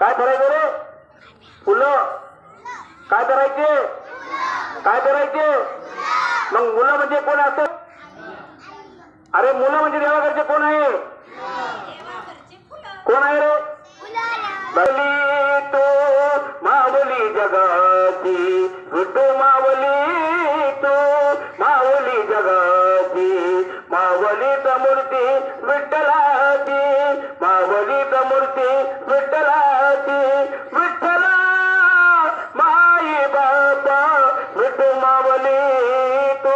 काय करायचं रे? फुलं. काय करायचे? काय करायचे? मग मुलं म्हणजे कोण असत अरे मुलं म्हणजे देवाकडचे कोण आहे? कोण आहे रे? बली तो मावली जगाची. विठू मावली तो मावली जगाची. मावली समूर्ती विठ्ठलाची. मावलीच मूर्ती विठ्ठलाची विठ्ठला माई बाबा विठू मावली तू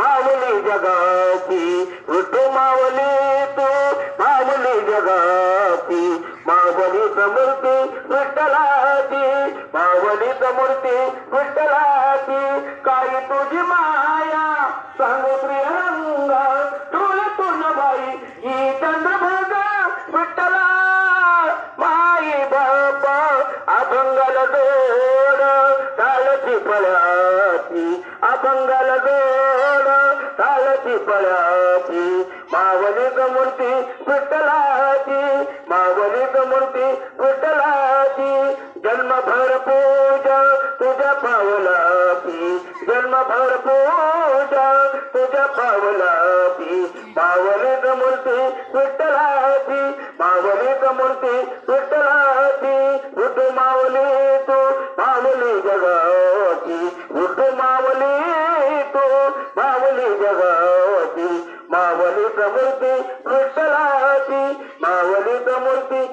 मावली जगाची विठू मावली तू मावली जगाची मावली समूर्ती विठ्ठलाची मावली समूर्ती विठ्ठलाची काही तुझी माया सांगू प्रियंगा तुला तुला बाई ही चंद्रभागा अभंगाल जोड तालची फळाची अभंगाल जोड तालची फळाची मावली मूर्ती विठ्ठलाची मावली मूर्ती विठ्ठलाची जन्मभर पूजा तुझ्या पावलाची जन्मभर पूजा तुझ्या पावलाची मावली मूर्ती विठ्ठलाची मावली मूर्ती जगावती. उठ मावली तू मावली जगावती. मावली समूर्ती विठ्ठलाची मावली समूर्ती